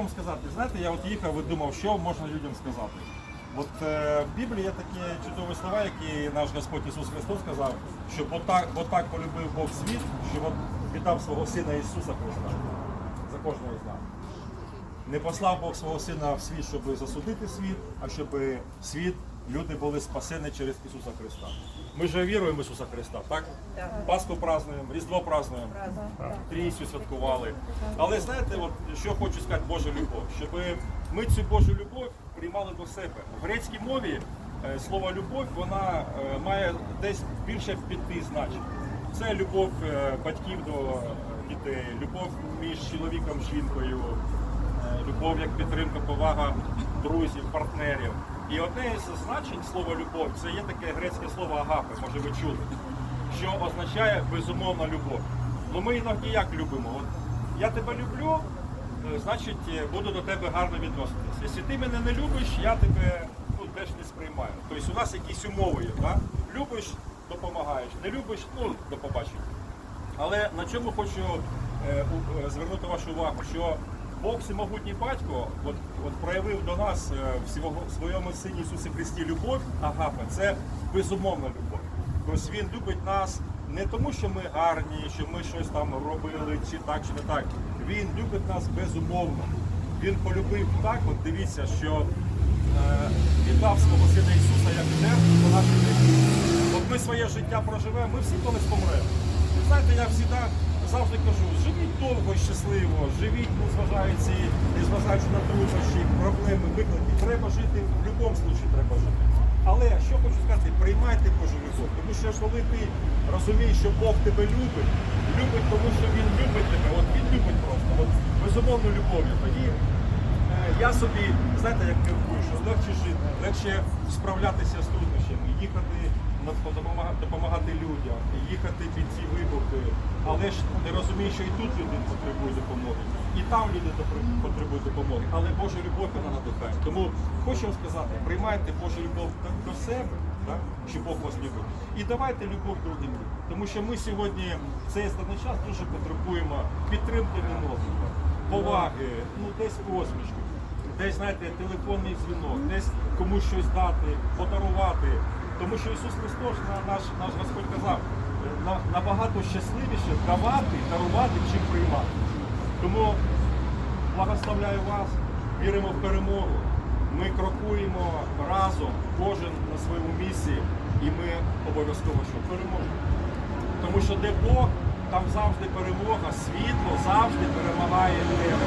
вам сказати, знаєте, я от їхав і думав, що можна людям сказати. От е, в Біблії є такі чудові слова, які наш Господь Ісус Христос сказав, що бо так, полюбив Бог світ, що от віддав свого Сина Ісуса Христа за кожного з нас. Не послав Бог свого Сина в світ, щоб засудити світ, а щоб світ, люди були спасені через Ісуса Христа. Ми ж віруємо в Ісуса Христа, так? Пасху празднуємо, Різдво празднуємо, Трійцю святкували. Але знаєте, от, що хочу сказати Божа любов, щоб ми цю Божу любов приймали до себе. В грецькій мові е, слово любов вона е, має десь більше п'яти значень. Це любов е, батьків до дітей, любов між чоловіком жінкою, любов як підтримка, повага друзів, партнерів. І одне із значень слова любов це є таке грецьке слово агапе, може ви чули, що означає безумовна любов. Ну ми іноді як любимо? От я тебе люблю, е, значить е, буду до тебе гарно відноситись. Якщо ти мене не любиш, я тебе ну, теж не сприймаю. Тобто у нас якісь умови є. Да? Любиш, допомагаєш, не любиш, ну до побачення. Але на чому хочу е, е, звернути вашу увагу, що Бог всемогутній батько от, от проявив до нас е, в своєму сині Ісусі Христі любов, агапа, це безумовна любов. Тобто Він любить нас не тому, що ми гарні, що ми щось там робили, чи так, чи не так. Він любить нас безумовно. Він полюбив так, от дивіться, що е, віддав свого сина Ісуса як жертву за наші гріхи. От ми своє життя проживемо, ми всі колись помремо. Ви знаєте, я завжди завжди кажу, живіть довго і щасливо, живіть, незважаючи, незважаючи на труднощі, проблеми, виклики. Треба жити в будь-якому випадку треба жити. Але що хочу сказати, приймайте Божу любов, тому що коли ти розумієш, що Бог тебе любить, любить, тому що Він любить тебе, от він любить просто, от безумовну любов'ю, тоді Е, Я собі, знаєте, як керую, що легше жити, легше справлятися з труднощами, їхати допомагати, людям, їхати. Але ж ти розумієш, що і тут люди потребують допомоги, і там люди потребують допомоги. Але Божа любов вона надихає. Тому вам сказати, приймайте Божу любов до- себе, так, що Бог вас любить. І давайте любов другим людям. Тому що ми сьогодні в цей складний час дуже потребуємо підтримки одного поваги, ну десь посмішки, десь знаєте, телефонний дзвінок, десь комусь щось дати, подарувати. Тому що Ісус Христос, наш, наш Господь казав, набагато щасливіше давати, дарувати, чим приймати. Тому благословляю вас, віримо в перемогу. Ми крокуємо разом, кожен на своєму місці, і ми обов'язково що переможемо. Тому що де Бог, там завжди перемога, світло завжди перемагає темряву.